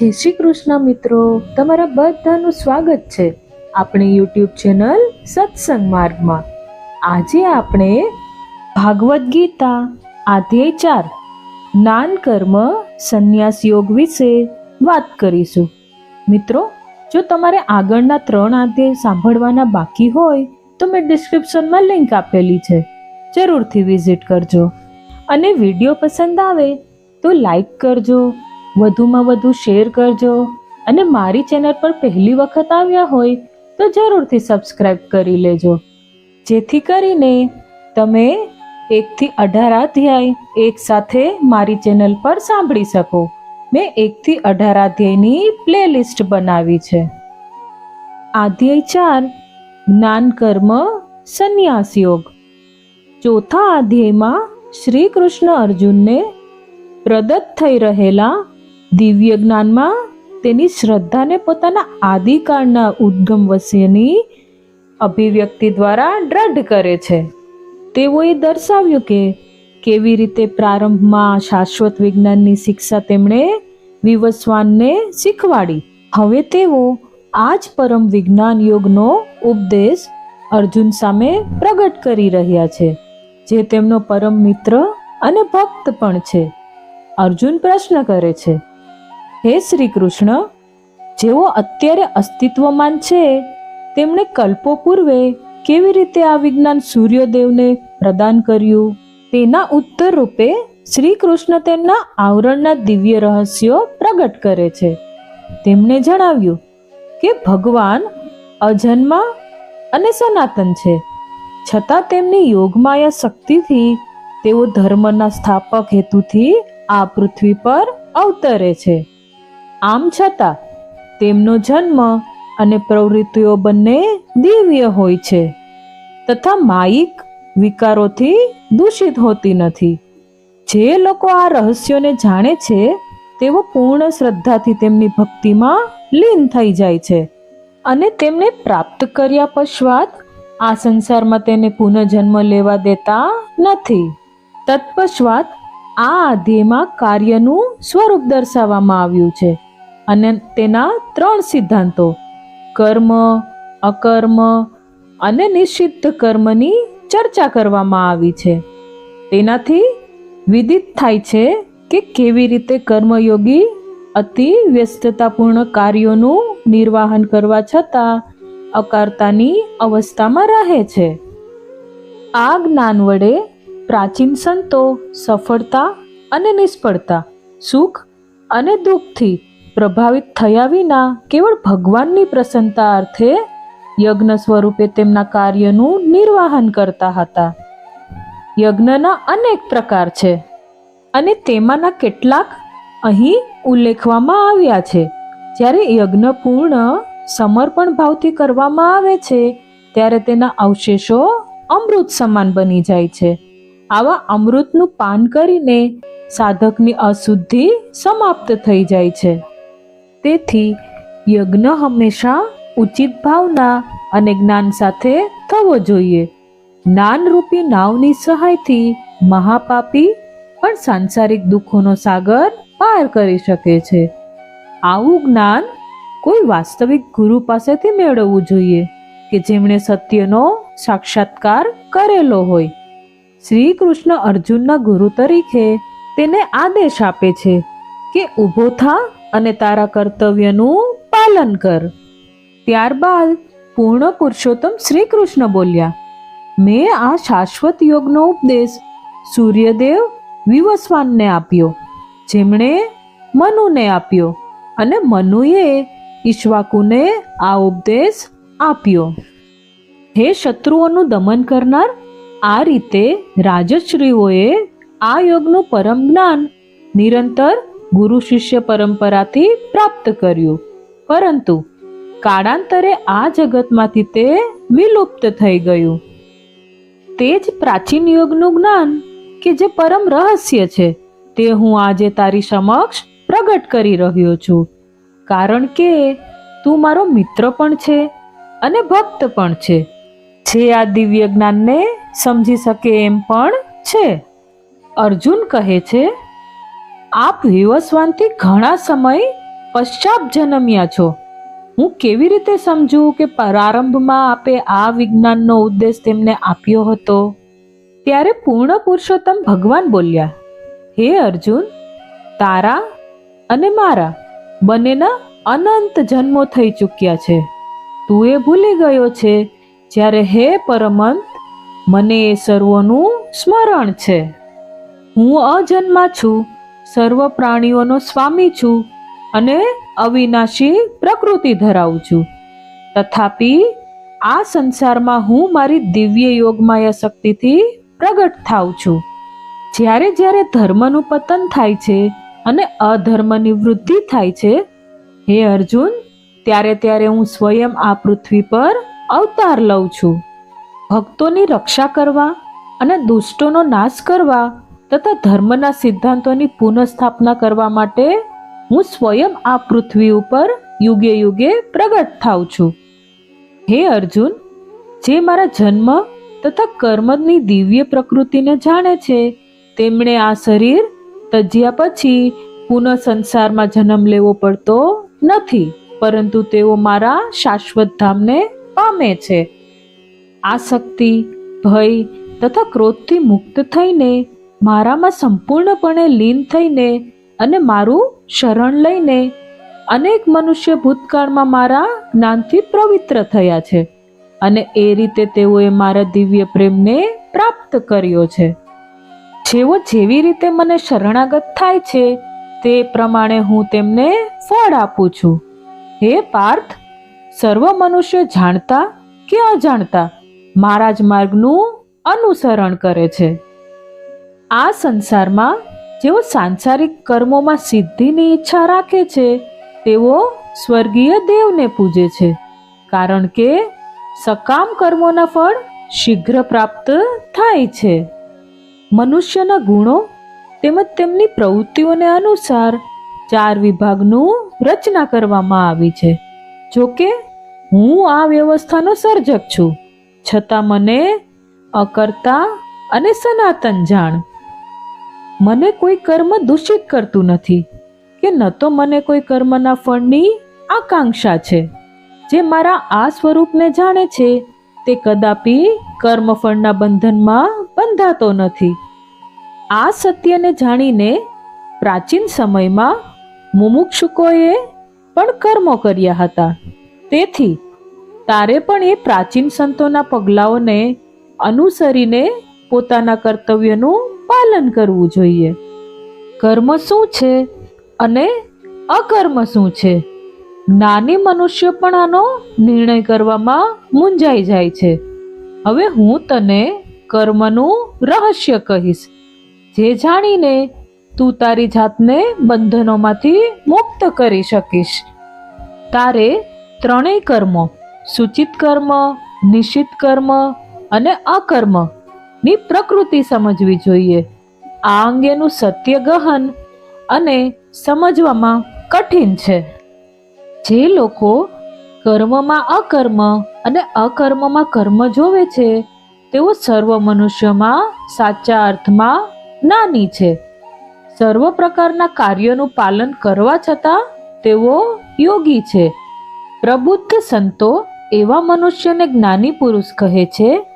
જય શ્રી કૃષ્ણ મિત્રો. તમારા બધાનું સ્વાગત છે આપણી યુટ્યુબ ચેનલ સત્સંગ માર્ગમાં. આજે આપણે ભાગવદ્ ગીતા આધ્યાય ચાર જ્ઞાન કર્મ સંન્યાસ યોગ વિશે વાત કરીશું. મિત્રો, જો તમારે આગળના ત્રણ આધ્યાય સાંભળવાના બાકી હોય, તો મેં ડિસ્ક્રિપ્શનમાં લિંક આપેલી છે. જરૂરથી વિઝિટ કરજો. અને વીડિયો પસંદ આવે, તો લાઈક કરજો વધુમાં વધુ શેર કરજો અને મારી ચેનલ પર પહેલી વખત આવ્યા હોય તો જરૂરથી સબસ્ક્રાઈબ કરી લેજો. જેથી કરીને તમે એકથી અઢાર અધ્યાય એક સાથે મારી ચેનલ પર સાંભળી શકો. મેં એકથી અઢાર અધ્યાયની પ્લેલિસ્ટ બનાવી છે. અધ્યાય ચાર, જ્ઞાન કર્મ, સંન્યાસ યોગ. ચોથા અધ્યાયમાં શ્રી કૃષ્ણ અર્જુનને પ્રદત્ત થઈ રહેલા દિવ્ય જ્ઞાનમાં તેની શ્રદ્ધાને પોતાના આદિકાળના ઉદ્ગમ વસ્યની અભિવ્યક્તિ દ્વારા દ્રઢ કરે છે. તેઓએ દર્શાવ્યું કે કેવી રીતે પ્રારંભમાં શાશ્વત વિજ્ઞાનની શિક્ષા તેમણે વિવસ્વાનને શીખવાડી. હવે તેઓ આ જ પરમ વિજ્ઞાન યોગનો ઉપદેશ અર્જુન સામે પ્રગટ કરી રહ્યા છે, જે તેમનો પરમ મિત્ર અને ભક્ત પણ છે. અર્જુન પ્રશ્ન કરે છે હે શ્રી કૃષ્ણ જેઓ અત્યારે અસ્તિત્વમાન છે, તેમણે કલ્પો પૂર્વે કેવી રીતે આ વિજ્ઞાન સૂર્યદેવને પ્રદાન કર્યું? તેના ઉત્તર રૂપે શ્રી કૃષ્ણ તેમના આવરણના દિવ્ય રહસ્યો પ્રગટ કરે છે. તેમણે જણાવ્યું કે ભગવાન અજન્મા અને સનાતન છે. છતાં તેમની યોગમાયા શક્તિથી તેઓ ધર્મના સ્થાપક હેતુથી આ પૃથ્વી પર અવતરે છે. આમ છતાં તેમનો જન્મ અને પ્રવૃત્તિઓ બંને દિવ્ય હોય છે, તથા માયિક વિકારોથી દૂષિત હોતી નથી. જે લોકો આ રહસ્યોને જાણે છે, તેઓ પૂર્ણ શ્રદ્ધાથી તેમની ભક્તિમાં લીન થઈ જાય છે અને તેમને પ્રાપ્ત કર્યા પશ્ચાત આ સંસારમાં તેને પુનઃજન્મ લેવા દેતા નથી. તત્પશ્ચાત આ અધ્યયમાં કાર્યનું સ્વરૂપ દર્શાવવામાં આવ્યું છે. અને તેના ત્રણ સિદ્ધાંતો, કર્મ, અકર્મ અને નિષિદ્ધ કર્મની ચર્ચા કરવામાં આવી છે. તેનાથી વિદિત થાય છે કે કેવી રીતે કર્મયોગી અતિ વ્યસ્તતાપૂર્ણ કાર્યોનું નિર્વાહન કરવા છતાં અકારતાની અવસ્થામાં રહે છે. આ જ્ઞાન વડે પ્રાચીન સંતો સફળતા અને નિષ્ફળતા, સુખ અને દુઃખથી પ્રભાવિત થયા વિના કેવળ ભગવાનની પ્રસન્નતા અર્થે યજ્ઞ સ્વરૂપે તેમના કાર્યનું નિર્વાહન કરતા હતા. યજ્ઞના અનેક પ્રકાર છે અને તેમાંના કેટલાક અહીં ઉલ્લેખવામાં આવ્યા છે. જ્યારે યજ્ઞ પૂર્ણ સમર્પણ ભાવથી કરવામાં આવે છે, ત્યારે તેના અવશેષો અમૃત સમાન બની જાય છે. આવા અમૃતનું પાન કરીને સાધકની અશુદ્ધિ સમાપ્ત થઈ જાય છે. તેથી યજ્ઞ હંમેશા ઉચિત ભાવના અને જ્ઞાન સાથે થવો જોઈએ. જ્ઞાનરૂપી નાવની સહાયથી મહાપાપી પણ સાંસારિક દુઃખોનો સાગર પાર કરી શકે છે. આવું જ્ઞાન કોઈ વાસ્તવિક ગુરુ પાસેથી મેળવવું જોઈએ કે જેમણે સત્યનો સાક્ષાત્કાર કરેલો હોય. શ્રી કૃષ્ણ અર્જુનના ગુરુ તરીકે તેને આદેશ આપે છે કે ઊભો થા અને તારા કર્તવ્યનું પાલન કર. ત્યારબાદ પૂર્ણ પુરુષોત્તમ શ્રી કૃષ્ણ બોલ્યા, મેં આ શાશ્વત યોગનો ઉપદેશ સૂર્યદેવ વિવસ્વાનને આપ્યો, જેમણે મનુને આપ્યો અને મનુએ ઈશ્વાકુને આ ઉપદેશ આપ્યો. હે શત્રુઓનું દમન કરનાર, આ રીતે રાજશ્રીઓએ આ યોગનું પરમ જ્ઞાન નિરંતર ગુરુ શિષ્ય પરંપરાથી પ્રાપ્ત કર્યું. પરંતુ કાળાંતરે આ જગતમાંથી તે વિલુપ્ત થઈ ગયું. તે જ પ્રાચીન યોગનું જ્ઞાન કે જે પરમ રહસ્ય છે, તે હું આજે તારી સમક્ષ પ્રગટ કરી રહ્યો છું. કારણ કે તું મારો મિત્ર પણ છે અને ભક્ત પણ છે. જે આ દિવ્ય જ્ઞાનને સમજી શકે એમ પણ છે. અર્જુન કહે છે આપ વિવસવાનથી ઘણા સમય પશ્ચાપ જન્મ્યા છો. હું કેવી રીતે સમજું કે પ્રારંભમાં આપે આ વિજ્ઞાનનો ઉદ્દેશ તેમને આપ્યો હતો? ત્યારે પૂર્ણ પુરુષોત્તમ ભગવાન બોલ્યા, હે અર્જુન, તારા અને મારા બંનેના અનંત જન્મો થઈ ચૂક્યા છે. તું એ ભૂલી ગયો છે જ્યારે હે પરમંત, મને એ સર્વોનું સ્મરણ છે. હું અજન્મા છું. સર્વ પ્રાણીઓનો સ્વામી છું અને અવિનાશી પ્રકૃતિ ધરાવું છું. તથાપિ આ સંસારમાં હું મારી દિવ્ય યોગમાયા શક્તિથી પ્રગટ થાઉં છું. જ્યારે જ્યારે ધર્મનું પતન થાય છે અને અધર્મની વૃદ્ધિ થાય છે, હે અર્જુન, ત્યારે ત્યારે હું સ્વયં આ પૃથ્વી પર અવતાર લઉં છું. ભક્તોની રક્ષા કરવા અને દુષ્ટોનો નાશ કરવા તથા ધર્મના સિદ્ધાંતોની પુનઃસ્થાપના કરવા માટે હું સ્વયં આ પૃથ્વી ઉપર યુગે યુગે પ્રગટ થાઉં છું. હે અર્જુન, જે મારા જન્મ તથા કર્મની દિવ્ય પ્રકૃતિને જાણે છે, તેમણે આ શરીર તજ્યા પછી પુનઃ સંસારમાં જન્મ લેવો પડતો નથી, પરંતુ તેઓ મારા શાશ્વત ધામને પામે છે. આ શક્તિ ભય તથા ક્રોધથી મુક્ત થઈને મારામાં સંપૂર્ણપણે લીન થઈને અને મારું શરણ લઈને અનેક મનુષ્ય ભૂતકાળમાં મારા જ્ઞાનથી પવિત્ર થયા છે. અને એ રીતે તેઓએ મારા દિવ્ય પ્રેમને પ્રાપ્ત કર્યો છે. જેઓ જેવી રીતે મને શરણાગત થાય છે, તે પ્રમાણે હું તેમને ફળ આપું છું. હે પાર્થ, સર્વ મનુષ્ય જાણતા કે અજાણતા, મારા જ માર્ગનું અનુસરણ કરે છે. આ સંસારમાં જેઓ સાંસારિક કર્મોમાં સિદ્ધિની ઈચ્છા રાખે છે, તેઓ સ્વર્ગીય દેવને પૂજે છે, કારણ કે સકામ કર્મોના ફળ શીઘ્ર પ્રાપ્ત થાય છે. મનુષ્યના ગુણો તેમજ તેમની પ્રવૃત્તિઓને અનુસાર ચાર વિભાગનું રચના કરવામાં આવી છે. જો કે હું આ વ્યવસ્થાનો સર્જક છું. છતાં મને અકર્તા અને સનાતન જાણ. મને કોઈ કર્મ દૂષિત કરતું નથી, કે ન તો મને કોઈ કર્મના ફળની આકાંક્ષા છે. જે મારા આ સ્વરૂપને જાણે છે, તે કદાપી કર્મફળના બંધનમાં બંધાતો નથી. આ સત્યને જાણીને પ્રાચીન સમયમાં મુમુક્ષુકોએ પણ કર્મો કર્યા હતા. તેથી, તારે પણ એ પ્રાચીન સંતોના પગલાઓને અનુસરીને પોતાના કર્તવ્યનું પાલન કરવું જોઈએ. કર્મ શું છે અને અકર્મ શું છે? નાની મનુષ્ય પણ આનો નિર્ણય કરવામાં મૂંઝાઈ જાય છે. હવે હું તને કર્મનું રહસ્ય કહીશ. જે જાણીને તું તારી જાતને બંધનોમાંથી મુક્ત કરી શકીશ. તારે ત્રણેય કર્મો, સૂચિત કર્મ, નિશ્ચિત કર્મ અને અકર્મ ની પ્રકૃતિ સમજવી જોઈએ. આ અંગેનું સત્ય ગહન અને સમજવામાં કઠિન છે. જે લોકો કર્મમાં અકર્મ અને અકર્મમાં કર્મ જોવે છે, તેઓ સર્વ મનુષ્યમાં સાચા અર્થમાં જ્ઞાની છે. સર્વ પ્રકારના કાર્યોનું પાલન કરવા છતાં તેઓ યોગી છે. પ્રબુદ્ધ સંતો એવા મનુષ્યને જ્ઞાની પુરુષ કહે છે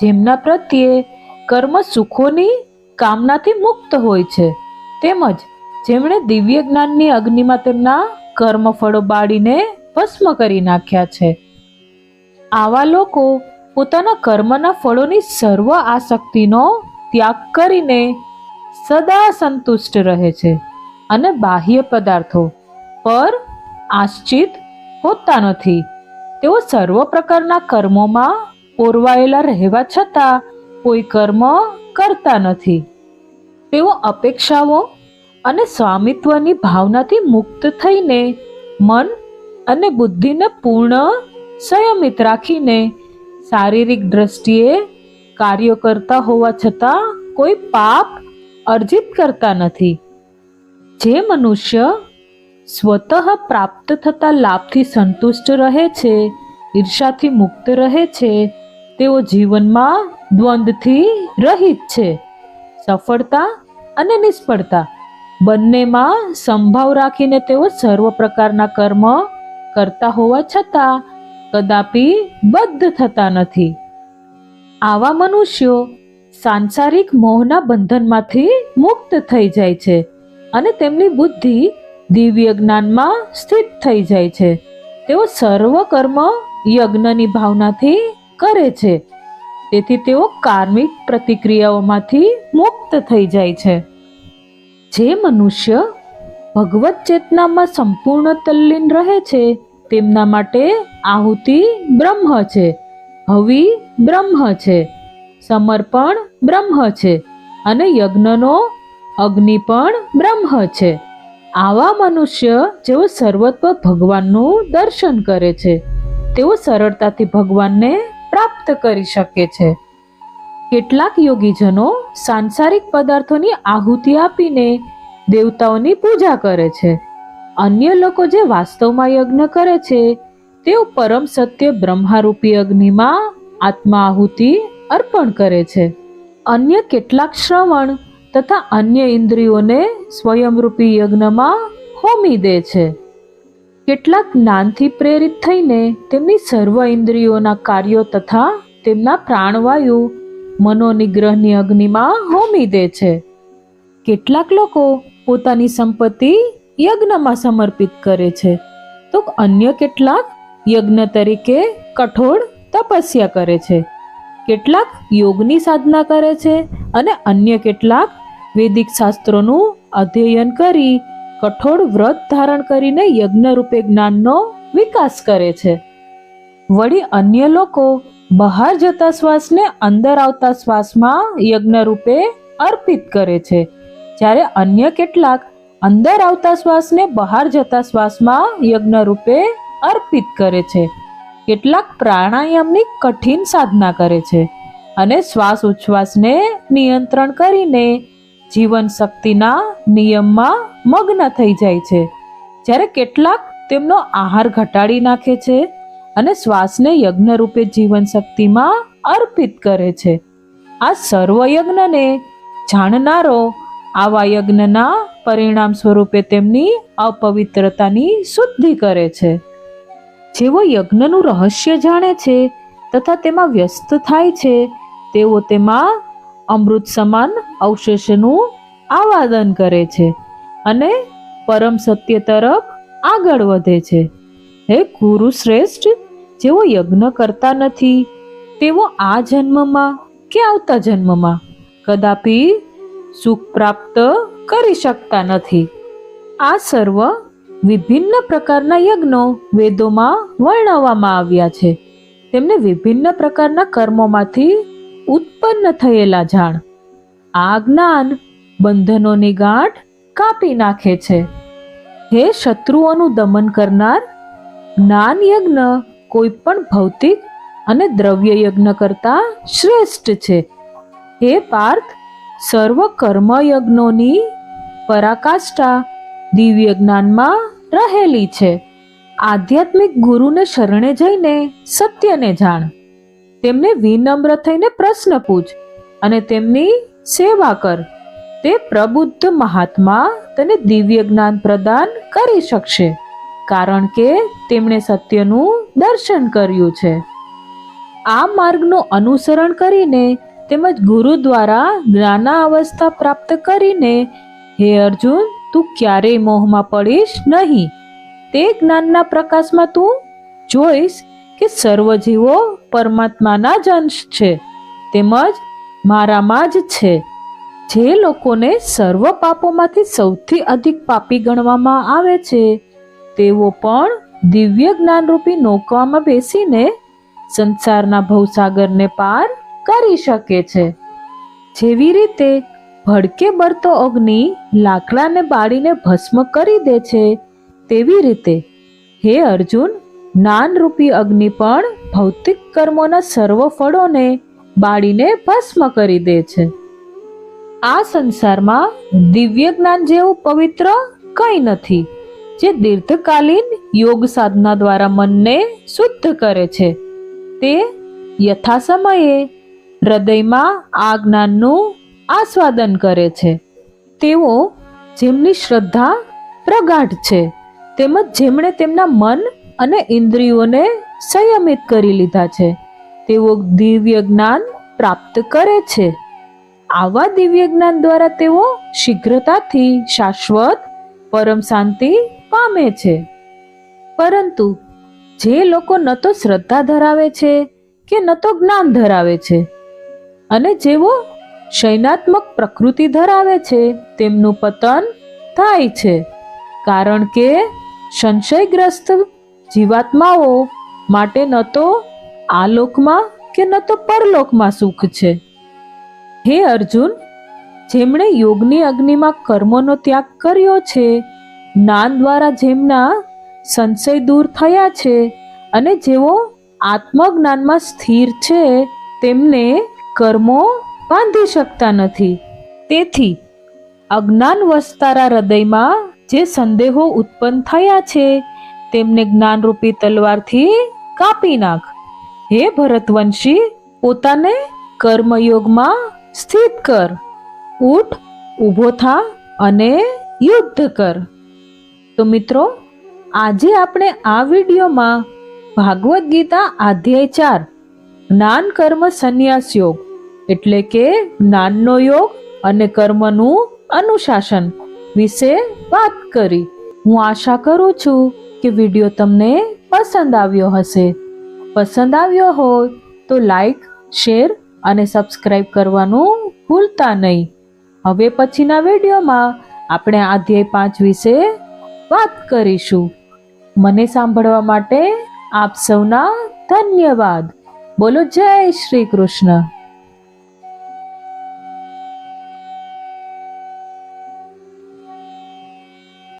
જેમના પ્રત્યે કર્મ સુખોની કામનાથી મુક્ત હોય છે. તેમજ જેમણે દિવ્ય જ્ઞાનની અગ્નિમાં તેમના કર્મફળો બાળીને ભસ્મ કરી નાખ્યા છે. આવા લોકો પોતાના કર્મના ફળોની સર્વ આસક્તિનો ત્યાગ કરીને સદા સંતુષ્ટ રહે છે અને બાહ્ય પદાર્થો પર આશ્ચિત હોતા નથી. તેઓ સર્વ પ્રકારના કર્મોમાં પોરવાયેલા રહેવા છતાં કોઈ કર્મ કરતા નથી. તેઓ અપેક્ષાઓ અને સ્વામિત્વની ભાવનાથી મુક્ત થઈને મન અને બુદ્ધિને પૂર્ણ સંયમિત રાખીને શારીરિક દ્રષ્ટિએ કાર્યો કરતા હોવા છતાં કોઈ પાપ અર્જિત કરતા નથી. જે મનુષ્ય સ્વતઃ પ્રાપ્ત થતા લાભથી સંતુષ્ટ રહે છે ઈર્ષાથી મુક્ત રહે છે તેઓ જીવનમાં દ્વંદ્વથી રહિત છે. સફળતા અને નિષ્ફળતા બંનેમાં સંભાવ રાખીને તેઓ સર્વ પ્રકારના કર્મ કરતા હોવા છતાં કદાપી બદ્ધ થતા નથી. આવા મનુષ્યો સાંસારિક મોહના બંધનમાંથી મુક્ત થઈ જાય છે અને તેમની બુદ્ધિ દિવ્ય જ્ઞાનમાં સ્થિત થઈ જાય છે. તેઓ સર્વ કર્મ યજ્ઞની ભાવનાથી કરે છે. તેથી તેઓ કાર્મિક પ્રતિક્રિયાઓમાંથી મુક્ત થઈ જાય છે. જે મનુષ્ય ભગવત ચેતનામાં સંપૂર્ણ તલ્લીન રહે છે, તેમના માટે આહુતિ બ્રહ્મ છે, હવિ બ્રહ્મ છે, સમર્પણ બ્રહ્મ છે અને યજ્ઞનો અગ્નિ પણ બ્રહ્મ છે. આવા મનુષ્ય જેઓ સર્વત્વ ભગવાનનું દર્શન કરે છે. તેઓ સરળતાથી ભગવાનને પ્રાપ્ત કરી શકે છે. કેટલાક યોગીજનો સાંસારિક પદાર્થોની આહુતિ આપીને દેવતાઓની પૂજા કરે છે. અન્ય લોકો જે વાસ્તવમાં યજ્ઞ કરે છે, તેઓ પરમ સત્ય બ્રહ્મારૂપી અગ્નિમાં આત્મા આહુતિ અર્પણ કરે છે. અન્ય કેટલાક શ્રવણ તથા અન્ય ઇન્દ્રિયોને સ્વયંરૂપી યજ્ઞમાં હોમી દે છે. કેટલાક જ્ઞાનથી પ્રેરિત થઈને તેમની સર્વ ઇન્દ્રિયોના કાર્યો તથા તેમના પ્રાણવાયુ મનોનિગ્રહની અગ્નિમાં હોમી દે છે. કેટલાક લોકો પોતાની સંપત્તિ યજ્ઞમાં સમર્પિત કરે છે. તો અન્ય કેટલાક યજ્ઞ તરીકે કઠોળ તપસ્યા કરે છે. કેટલાક યોગની સાધના કરે છે અને અન્ય કેટલાક વૈદિક શાસ્ત્રોનું અધ્યયન કરી કઠોળ વ્રત ધારણ કરીને યજ્ઞ રૂપે જ્ઞાનનો વિકાસ કરે છે. વળી અન્ય લોકો બહાર જતા શ્વાસને અંદર આવતા શ્વાસમાં યજ્ઞ રૂપે અર્પિત કરે છે. જ્યારે અન્ય કેટલાક અંદર આવતા શ્વાસને બહાર જતા શ્વાસમાં યજ્ઞ રૂપે અર્પિત કરે છે. કેટલાક પ્રાણાયામની કઠિન સાધના કરે છે અને શ્વાસ ઉચ્છ્વાસને નિયંત્રણ કરીને જીવન શક્તિના નિયમમાં મગ્ન થઈ જાય છે. જ્યારે કેટલાક તેમનો આહાર ઘટાડી નાખે છે અને શ્વાસને યજ્ઞ રૂપે જીવન શક્તિમાં અર્પિત કરે છે. આ સર્વ યજ્ઞને જાણનારો આવા યજ્ઞના પરિણામ સ્વરૂપે તેમની અપવિત્રતાની શુદ્ધિ કરે છે. જેઓ યજ્ઞનું રહસ્ય જાણે છે તથા તેમાં વ્યસ્ત થાય છે, તેઓ તેમાં અમૃત સમાન અવશેષનું આવાદન કરે છે અને પરમ સત્ય તરફ આગળ વધે છે. હે ગુરુ શ્રેષ્ઠ, જેઓ યજ્ઞ કરતા નથી, તેઓ આ જન્મમાં કે આવતા જન્મમાં કદાપી સુખ પ્રાપ્ત કરી શકતા નથી. આ સર્વ વિભિન્ન પ્રકારના યજ્ઞો વેદોમાં વર્ણવવામાં આવ્યા છે. તેમને વિભિન્ન પ્રકારના કર્મોમાંથી ઉત્પન્ન થયેલા જાણ. આ જ્ઞાન બંધનોની ગાંઠ કાપી નાખે છે. હે શત્રુઓનું દમન કરનાર જ્ઞાન યજ્ઞ કોઈ પણ ભૌતિક અને દ્રવ્ય યજ્ઞ કરતા શ્રેષ્ઠ છે. હે પાર્થ સર્વ યજ્ઞોની પરાકાષ્ઠા દિવ્ય જ્ઞાનમાં રહેલી છે. આધ્યાત્મિક ગુરુને શરણે જઈને સત્યને જાણ. તેમને વિનમ્ર થઈને પ્રશ્ન પૂછ અને તેમની સેવા કર. તે પ્રબુદ્ધ મહાત્મા તને દિવ્ય જ્ઞાન પ્રદાન કરી શકશે, કારણ કે તેમણે સત્યનું દર્શન કર્યું છે. આ માર્ગનું અનુસરણ કરીને તેમજ ગુરુ દ્વારા જ્ઞાના અવસ્થા પ્રાપ્ત કરીને, હે અર્જુન, તું ક્યારેય મોહમાં પડીશ નહીં. તે જ્ઞાનના પ્રકાશમાં તું જોઈશ કે સર્વ જીવો પરમાત્માના જ અંશ છે, તેમજ મારામાં જ છે. જે લોકોને સર્વ પાપોમાંથી સૌથી અધિક પાપી ગણવામાં આવે છે, તેઓ પણ દિવ્ય જ્ઞાનરૂપી નૌકામાં બેસીને સંસારના ભવસાગરને પાર કરી શકે છે. જેવી રીતે ભડકે બળતો અગ્નિ લાકડાને બાળીને ભસ્મ કરી દે છે, તેવી રીતે, હે અર્જુન જ્ઞાનરૂપી અગ્નિ પણ ભૌતિક કર્મોના સર્વ ફળોને બાળીને ભસ્મ કરી દે છે. આ સંસારમાં દિવ્ય જ્ઞાન જેવું પવિત્ર કંઈ નથી, જે દીર્ઘકાલીન યોગ સાધના દ્વારા મનને શુદ્ધ કરે છે. તે યથા સમયે હૃદયમાં આ જ્ઞાનનું આસ્વાદન કરે છે. તેઓ જેમની શ્રદ્ધા પ્રગાઢ છે, તેમજ જેમણે તેમના મન અને ઇન્દ્રિયોને સંયમિત કરી લીધા છે. તેઓ દિવ્ય જ્ઞાન પ્રાપ્ત કરે છે. આવા દિવ્ય જ્ઞાન દ્વારા તેઓ શીઘ્રતાથી શાશ્વત, પરમ શાંતિ પામે છે. પરંતુ જે લોકો ન તો શ્રદ્ધા ધરાવે છે કે ન તો જ્ઞાન ધરાવે છે અને જેઓ શૈનાત્મક પ્રકૃતિ ધરાવે છે તેમનું પતન થાય છે. કારણ કે સંશયગ્રસ્ત જીવાત્માઓ માટે ન તો આ લોકમાં કે ન તો પરલોકમાં સુખ છે. હે અર્જુન, જેમણે યોગની અગ્નિમાં કર્મોનો ત્યાગ કર્યો છે, જ્ઞાન દ્વારા જેમના સંશય દૂર થયા છે અને જેઓ આત્મજ્ઞાનમાં સ્થિર છે, તેમને કર્મો બાંધી શકતા નથી. તેથી અજ્ઞાન વસ્તારા હૃદયમાં જે સંદેહો ઉત્પન્ન થયા છે તેમને જ્ઞાનરૂપી તલવારથી કાપી નાખ. હે ભરતવંશી, પોતાને કર્મયોગમાં સ્થિત કર. ઉઠ ઊભો થા અને યુદ્ધ કર. તો મિત્રો, આજે આપણે આ વિડીયોમાં ભાગવદ્ ગીતા અધ્યાય ચાર, જ્ઞાન કર્મ સંન્યાસ યોગ, એટલે કે જ્ઞાનનો યોગ અને કર્મનું અનુશાસન વિશે વાત કરી. હું આશા કરું છું કે વીડિયો તમને પસંદ આવ્યો હશે. પસંદ આવ્યો હોય તો લાઈક શેર અને સબસ્ક્રાઈબ કરવાનું ભૂલતા નહીં. હવે પછીના વિડીયોમાં આપણે અધ્યાય પાંચ વિશે વાત કરીશું. મને સાંભળવા માટે આપ સૌના ધન્યવાદ. બોલો જય શ્રી કૃષ્ણ.